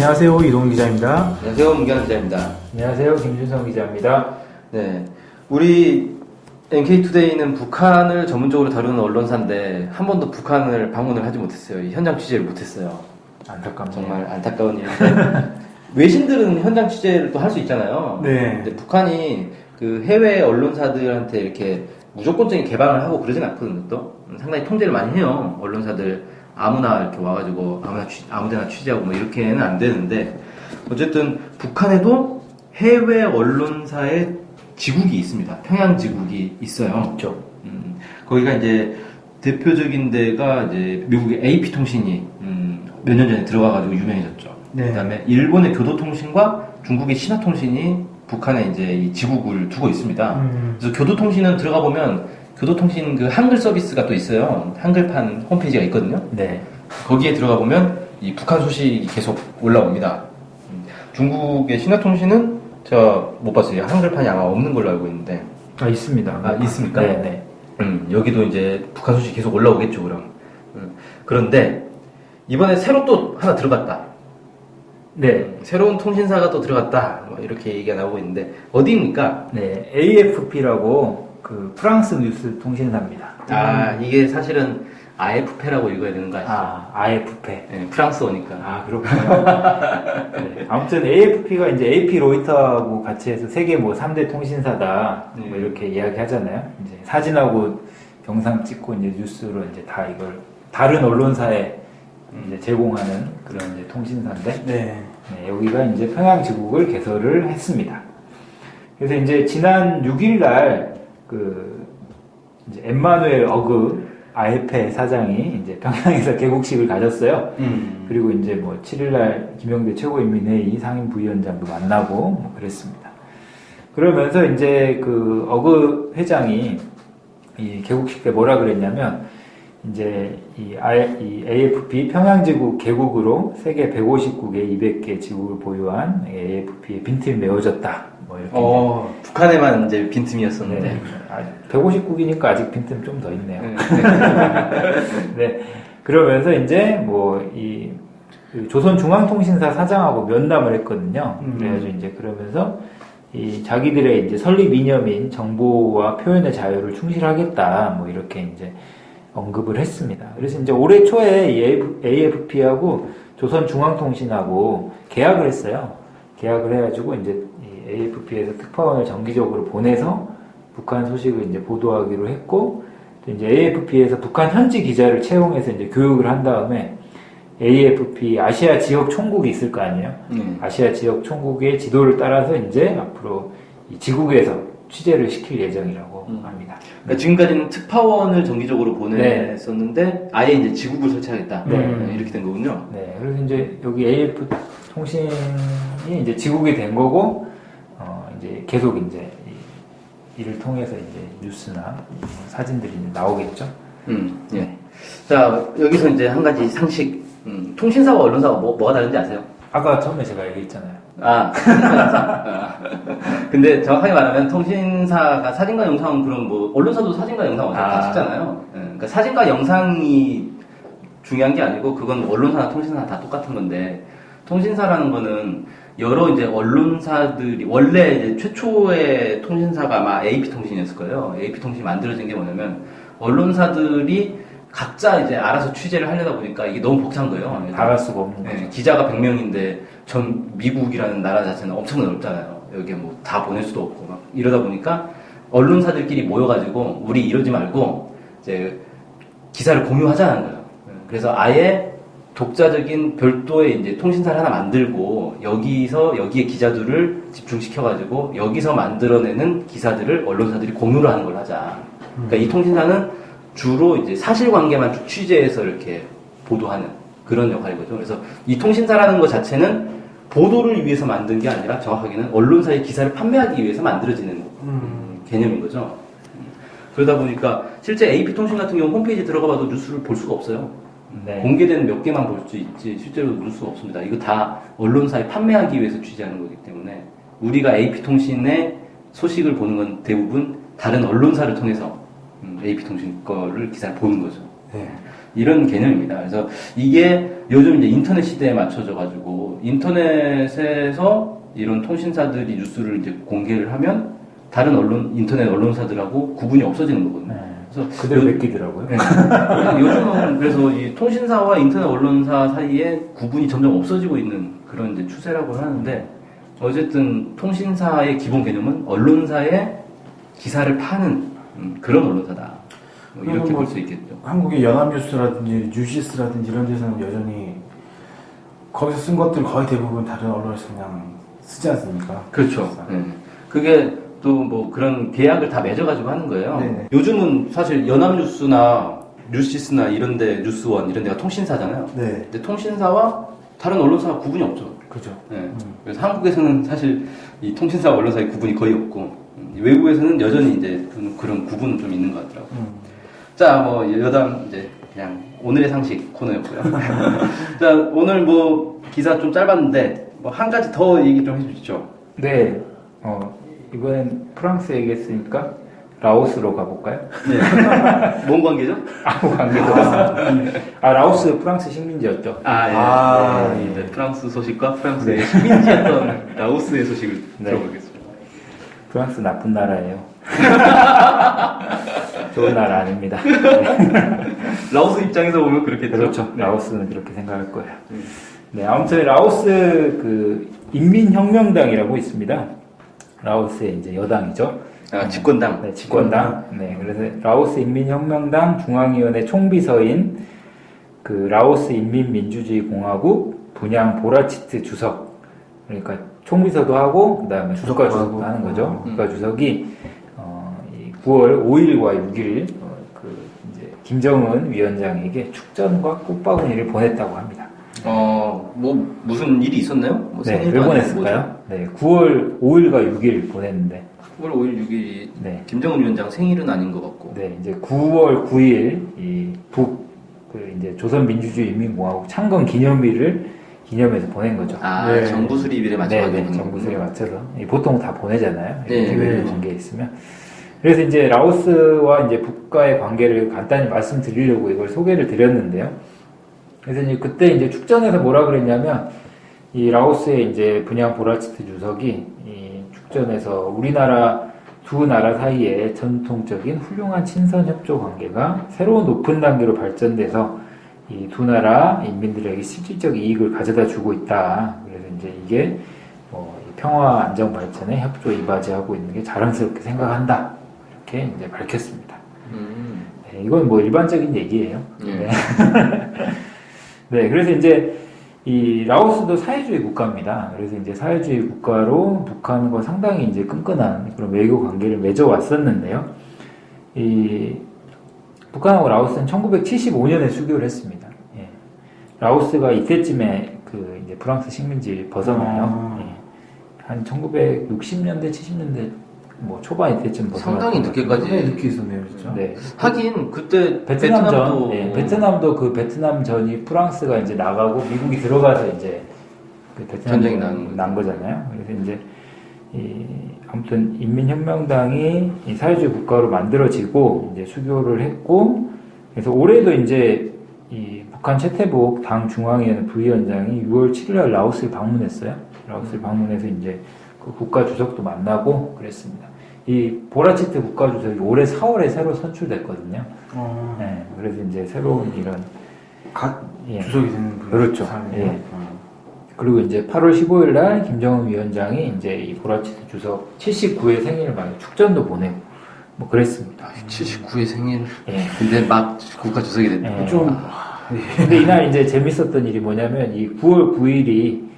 안녕하세요. 이동훈 기자입니다. 안녕하세요. 문경환 기자입니다. 안녕하세요. 김준성 기자입니다. 네. 우리 NK투데이는 북한을 전문적으로 다루는 언론사인데 한 번도 북한을 방문을 하지 못했어요. 이 현장 취재를 못했어요. 안타깝네요. 정말 안타까운 일인데 외신들은 현장 취재를 또 할 수 있잖아요. 네. 근데 북한이 그 해외 언론사들한테 이렇게 무조건적인 개방을 하고 그러진 않거든요. 또 상당히 통제를 많이 해요. 언론사들 아무나 이렇게 와가지고 아무나 취, 아무데나 취재하고 뭐 이렇게는 안 되는데 어쨌든 북한에도 해외 언론사의 지국이 있습니다. 평양 지국이 있어요. 있죠. 음, 거기가 이제 대표적인 데가 이제 미국의 AP 통신이 음, 몇 년 전에 들어가가지고 유명해졌죠. 네. 그다음에 일본의 교도통신과 중국의 신화통신이 북한에 이제 이 지국을 두고 있습니다. 음. 그래서 교도통신은 들어가 보면 교도통신 그 한글 서비스가 또 있어요. 한글판 홈페이지가 있거든요. 네. 거기에 들어가 보면 이 북한 소식이 계속 올라옵니다. 음, 중국의 신화통신은 제가 못 봤어요. 한글판이 아마 없는 걸로 알고 있는데 아, 있습니다. 아, 있습니까? 네, 네. 음, 여기도 이제 북한 소식이 계속 올라오겠죠, 그럼. 음, 그런데 이번에 새로 또 하나 들어갔다. 네. 음, 새로운 통신사가 또 들어갔다. 뭐 이렇게 얘기가 나오고 있는데 어디입니까? 네. AFP라고 그 프랑스 뉴스 통신사입니다. 아, 이게 사실은 AFP라고 읽어야 되는 거 아시죠? 아, AFP. 네, 프랑스어니까. 아, 그렇군요. 네. 아무튼 AFP가 이제 AP 로이터하고 같이 해서 세계 뭐 3대 통신사다. 뭐 네. 이렇게 이야기 하잖아요. 이제 사진하고 영상 찍고 이제 뉴스로 이제 다 이걸 다른 언론사에 이제 제공하는 그런 이제 통신사인데 네. 네, 여기가 이제 평양 지국을 개설을 했습니다. 그래서 이제 지난 6일 날 그 이제 엠마누엘 어그 아이페 사장이 이제 평양에서 개국식을 가졌어요. 음. 그리고 이제 뭐 7일 날 김영대 최고인민회의 상임 부위원장도 만나고 뭐 그랬습니다. 그러면서 이제 그 어그 회장이 이 개국식 때 뭐라 그랬냐면 이제 이, AFP 평양지국 개국으로 세계 150국에 200개 지국을 보유한 AFP의 빈틈이 메워졌다. 뭐 이렇게. 어, 북한에만 이제 이제 빈틈이었었는데. 네. 아, 150국이니까 아직 빈틈 좀 더 있네요. 네. 네. 그러면서 이제 뭐이 그 조선중앙통신사 사장하고 면담을 했거든요. 음. 그래가지고 이제 그러면서 이 자기들의 이제 설립 이념인 정보와 표현의 자유를 충실하겠다. 뭐 이렇게 이제 언급을 했습니다. 그래서 이제 올해 초에 이 AFP하고 조선중앙통신하고 계약을 했어요. 계약을 해가지고 이제 이 AFP에서 특파원을 정기적으로 보내서 북한 소식을 이제 보도하기로 했고 또 이제 AFP에서 북한 현지 기자를 채용해서 이제 교육을 한 다음에 AFP 아시아 지역 총국이 있을 거 아니에요. 네. 아시아 지역 총국의 지도를 따라서 이제 앞으로 이 지국에서 취재를 시킬 예정이라고 음. 합니다. 그러니까 지금까지는 특파원을 정기적으로 보냈었는데 아예 이제 지국을 설치하겠다 네. 네, 이렇게 된 거군요. 네, 그래서 이제 여기 AF 통신이 이제 지국이 된 거고 어 이제 계속 이제 이, 이를 통해서 이제 뉴스나 뭐 사진들이 나오겠죠. 음, 예. 자 여기서 이제 한 가지 상식. 음, 통신사와 언론사가 뭐, 뭐가 다른지 아세요? 아까 처음에 제가 얘기했잖아요. 아. 근데 정확하게 말하면 통신사가 사진과 영상 그런 뭐 언론사도 사진과 영상 어차피 다 아. 찍잖아요. 예, 그러니까 사진과 영상이 중요한 게 아니고 그건 언론사나 통신사나 다 똑같은 건데 통신사라는 거는 여러 이제 언론사들이 원래 이제 최초의 통신사가 아마 AP 통신이었을 거예요. AP 통신이 만들어진 게 뭐냐면 언론사들이 각자 이제 알아서 취재를 하려다 보니까 이게 너무 벅찬 거예요. 다갈 수가 없는 거죠. 네, 기자가 100명인데 전 미국이라는 나라 자체는 엄청 넓잖아요. 여기에 뭐 다 보낼 수도 없고 막 이러다 보니까 언론사들끼리 모여가지고 우리 이러지 말고 이제 기사를 공유하자는 거예요. 네, 그래서 아예 독자적인 별도의 이제 통신사를 하나 만들고 여기서 여기에 기자들을 집중시켜가지고 여기서 만들어내는 기사들을 언론사들이 공유를 하는 걸 하자. 그러니까 이 통신사는 주로 이제 사실관계만 쭉 취재해서 이렇게 보도하는 그런 역할이거든요. 그래서 이 통신사라는 것 자체는 보도를 위해서 만든 게 아니라 정확하게는 언론사의 기사를 판매하기 위해서 만들어지는 음. 개념인 거죠. 음. 그러다 보니까 실제 AP통신 같은 경우 홈페이지 들어가 봐도 뉴스를 볼 수가 없어요. 네. 공개된 몇 개만 볼 수 있지 실제로 누를 수가 없습니다. 이거 다 언론사에 판매하기 위해서 취재하는 거기 때문에 우리가 AP통신의 소식을 보는 건 대부분 다른 언론사를 통해서 음, AP통신 거를 기사를 보는 거죠. 네. 이런 개념입니다. 그래서 이게 요즘 이제 인터넷 시대에 맞춰져 가지고 인터넷에서 이런 통신사들이 뉴스를 이제 공개를 하면 다른 언론 인터넷 언론사들하고 구분이 없어지는 거거든요. 네. 그래서 그대로 요- 베끼더라고요. 네. 요즘은 그래서 이 통신사와 인터넷 언론사 사이에 구분이 점점 없어지고 있는 그런 이제 추세라고 하는데 어쨌든 통신사의 기본 개념은 언론사의 기사를 파는 음, 그런 언론사다. 뭐 이렇게 뭐 볼 수 있겠죠. 한국의 연합뉴스라든지 뉴시스라든지 이런 데서는 여전히 거기서 쓴 것들 거의 대부분 다른 언론에서 그냥 쓰지 않습니까? 그렇죠. 네. 그게 또 뭐 그런 계약을 다 맺어가지고 하는 거예요. 네네. 요즘은 사실 연합뉴스나 뉴시스나 이런데 뉴스원 이런 데가 통신사잖아요. 네. 근데 통신사와 다른 언론사가 구분이 없죠. 그죠. 네. 그래서 한국에서는 사실 이 통신사 와 언론사의 구분이 거의 없고 음, 외국에서는 여전히 이제 그- 그런 구분은 좀 있는 것 같더라고요. 음. 자, 뭐 여담 이제 그냥 오늘의 상식 코너였고요. 자, 오늘 뭐 기사 좀 짧았는데 뭐 한 가지 더 얘기 좀 해주시죠. 네. 어, 이번엔 프랑스 얘기했으니까 라오스로 가볼까요? 네. 뭔 관계죠? 아무 관계도 없어요. 아, 라오스 프랑스 식민지였죠. 아, 예. 아, 네. 예. 이제 프랑스 소식과 프랑스의 식민지였던 라오스의 소식을 네. 들어보겠습니다. 프랑스 나쁜 나라예요. 좋은 나라 아닙니다. 라오스 입장에서 보면 그렇겠죠. 그렇죠. 네. 라오스는 그렇게 생각할 거예요. 네, 아무튼 라오스 그 인민혁명당이라고 있습니다. 라오스의 이제 여당이죠. 아, 집권당. 네, 집권당. 네, 그래서 라오스 인민혁명당 중앙위원회 총비서인 그 라오스 인민민주주의공화국 분양 보라치트 주석. 그러니까 총비서도 하고 그다음에 국가 주석도. 하는 거죠. 음. 국가 주석이 어, 이 9월 5일과 6일 어, 그 이제 김정은 위원장에게 축전과 꽃바구니를 보냈다고 합니다. 어, 뭐 무슨 일이 있었나요? 뭐 네, 왜 보냈을까요? 네, 9월 5일과 6일 보냈는데, 뭐죠? 9월 5일 6일이 네, 김정은 위원장 생일은 아닌 것 같고. 네, 이제 9월 9일 이 북, 그 이제 조선민주주의인민공화국 창건 기념일을 기념해서 보낸 거죠. 아, 네. 정부 수립일에 네. 네, 보낸 정부 거군요. 수에 맞춰서 이 보통 다 보내잖아요. 네, 기회를 네. 준게 있으면. 그래서 이제 라오스와 이제 북과의 관계를 간단히 말씀드리려고 이걸 소개를 드렸는데요. 그래서 이제 그때 이제 축전에서 뭐라 그랬냐면 이 라오스의 이제 분양 보라치트 주석이 이 축전에서 우리나라 두 나라 사이에 전통적인 훌륭한 친선 협조 관계가 새로운 높은 단계로 발전돼서 이 두 나라 인민들에게 실질적 이익을 가져다 주고 있다. 그래서 이제 이게 뭐이 평화 안정 발전에 협조 이바지하고 있는 게 자랑스럽게 생각한다. 이렇게 이제 밝혔습니다. 음. 네, 이건 뭐 일반적인 얘기예요. 예. 네. 네, 그래서 이제 이 라오스도 사회주의 국가입니다. 그래서 이제 사회주의 국가로 북한과 상당히 이제 끈끈한 그런 외교 관계를 맺어 왔었는데요. 이 북한하고 라오스는 1975년에 수교를 했습니다. 예. 라오스가 이때쯤에 그 이제 프랑스 식민지 벗어나요. 아. 예. 한 1960년대, 70년대 뭐 초반 이때쯤 벗어나. 상당히 늦게까지. 늦게 있었네요, 진짜. 네. 하긴 그때 베트남전, 베트남도 예, 베트남도 그 베트남 전이 프랑스가 이제 나가고 미국이 들어가서 이제 그 베트남 전쟁이 난 난 거잖아요. 그래서 이제 이 아무튼 인민혁명당이 이 사회주의 국가로 만들어지고 이제 수교를 했고 그래서 올해도 이제 이 북한 최태복 당 중앙위원회 부위원장이 6월 7일날 라오스를 방문했어요. 라오스를 방문해서 이제 그 국가 주석도 만나고 그랬습니다. 이 보라치트 국가 주석이 올해 4월에 새로 선출됐거든요. 어, 네, 그래서 이제 새로운 이런 각 예. 주석이 되는 분. 그렇죠. 예. 어. 그리고 이제 8월 15일 날 김정은 위원장이 이제 이 보라치트 주석 79회 생일을 맞아 축전도 보내고 뭐 그랬습니다. 아, 79의 생일. 예. 근데 막 국가 주석이 됐다. 예. 좀 근데 이날 이제 재밌었던 일이 뭐냐면 이 9월 9일이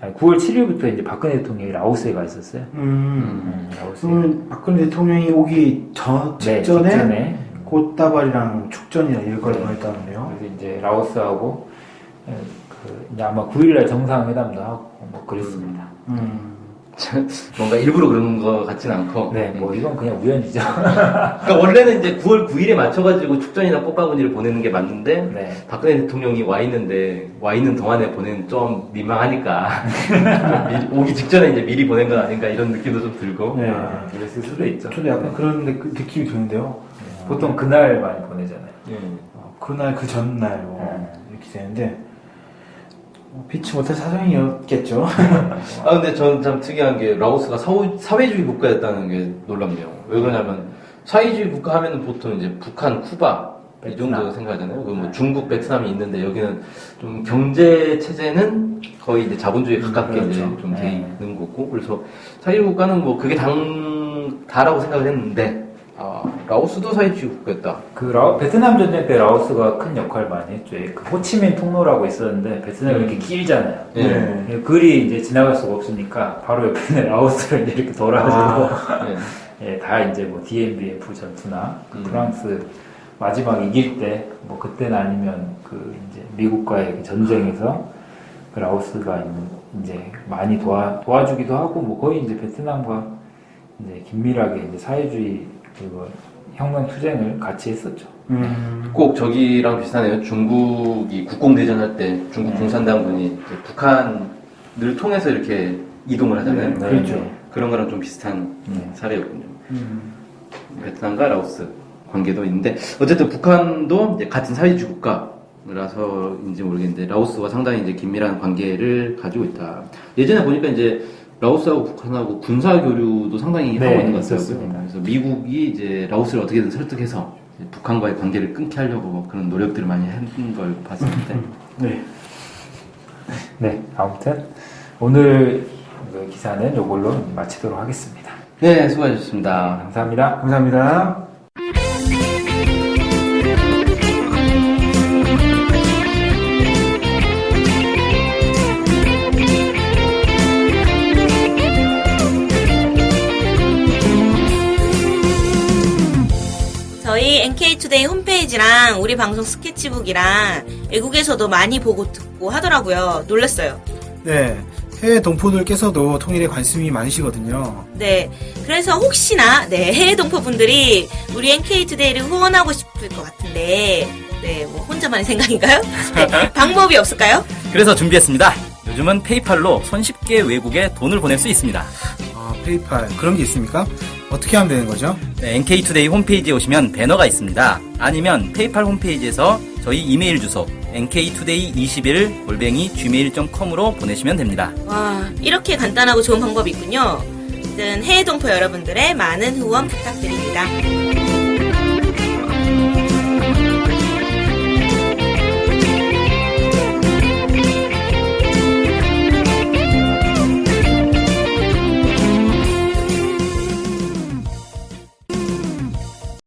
9월 7일부터 이제 박근혜 대통령이 라오스에 가 있었어요. 음. 음, 라오스에. 그러면 박근혜 대통령이 오기 전 네, 직전에 직전에. 꽃다발이랑 축전이나 이런 걸 네. 보냈다는데요. 그래서 이제 라오스하고 에, 그 이제 아마 9일날 정상회담도 하고 뭐 그랬습니다. 음. 뭔가 일부러 그런 것 같진 않고. 네, 뭐 이건 그냥 우연이죠. 그러니까 원래는 이제 9월 9일에 맞춰가지고 축전이나 꽃바구니를 보내는 게 맞는데 네. 박근혜 대통령이 와 있는데 와 있는 동안에 보내는 좀 민망하니까 좀 오기 직전에 이제 미리 보낸 건 아닌가 이런 느낌도 좀 들고. 네. 아, 그랬을 수도 있죠. 저도 약간 그런 느- 느낌이 드는데요. 보통 그날 많이 보내잖아요. 예. 어, 그날 그 전날 뭐 이렇게 되는데 뭐 피치 못할 사정이었겠죠. 아 근데 저는 참 특이한 게 라오스가 사회, 사회주의 국가였다는 게 놀랍네요. 왜 그러냐면 사회주의 국가 하면은 보통 이제 북한, 쿠바 이 정도. 생각하잖아요. 그뭐 중국, 베트남이 있는데 여기는 좀 경제 체제는 거의 이제 자본주의 에 가깝게 음, 그렇죠. 좀돼 네. 있는 거고 그래서 사회주의 국가는 뭐 그게 당 다라고 생각을 했는데 아 라오스도 사회주의 국가였다. 그 라오- 베트남 전쟁 때 라오스가 큰 역할을 많이 했죠. 그 호치민 통로라고 있었는데 베트남이 이렇게 길잖아요. 네. 그 글이 이제 지나갈 수가 없으니까 바로 옆에 있는 라오스를 이제 이렇게 돌아가지고 네. 예, 다 이제 뭐 DMBF 전투나 그 음. 프랑스 마지막 이길 때 뭐 그때는 아니면 그 이제 미국과의 그 전쟁에서 그 라오스가 이제 많이 도와 도와주기도 하고 뭐 거의 이제 베트남과 이제 긴밀하게 이제 사회주의 그 혁명 투쟁을 같이 했었죠. 음. 꼭 저기랑 비슷하네요. 중국이 국공대전 할 때 중국 네. 공산당군이 북한을 통해서 이렇게 이동을 하잖아요. 네, 그렇죠. 네. 그런 거랑 좀 비슷한 네. 사례였군요. 음. 베트남과 라오스 관계도 있는데 어쨌든 북한도 이제 같은 사회주의 국가라서인지 모르겠는데 라오스와 상당히 이제 긴밀한 관계를 가지고 있다. 예전에 보니까 이제 라오스하고 북한하고 군사 교류도 상당히 네, 하고 있는 것 같아요. 있었습니다. 그래서 미국이 이제 라오스를 어떻게든 설득해서 북한과의 관계를 끊게 하려고 그런 노력들을 많이 했는 걸 봤었는데 네. 네, 아무튼 오늘 그 기사는 이걸로 마치도록 하겠습니다. 네 수고하셨습니다. 감사합니다. 감사합니다. NK투데이 홈페이지랑 우리 방송 스케치북이랑 외국에서도 많이 보고 듣고 하더라고요. 놀랐어요. 네, 해외 동포들께서도 통일에 관심이 많으시거든요. 네. 그래서 혹시나, 네, 해외 동포분들이 우리 NK투데이를 후원하고 싶을 것 같은데, 네, 뭐, 혼자만의 생각인가요? 네, 방법이 없을까요? 그래서 준비했습니다. 요즘은 페이팔로 손쉽게 외국에 돈을 보낼 수 있습니다. 아, 페이팔 그런 게 있습니까? 어떻게 하면 되는 거죠? 네, NK투데이 홈페이지에 오시면 배너가 있습니다. 아니면 페이팔 홈페이지에서 저희 이메일 주소 nktoday21 골뱅이 gmail.com으로 보내시면 됩니다. 와, 이렇게 간단하고 좋은 방법이 있군요. 해외 동포 여러분들의 많은 후원 부탁드립니다.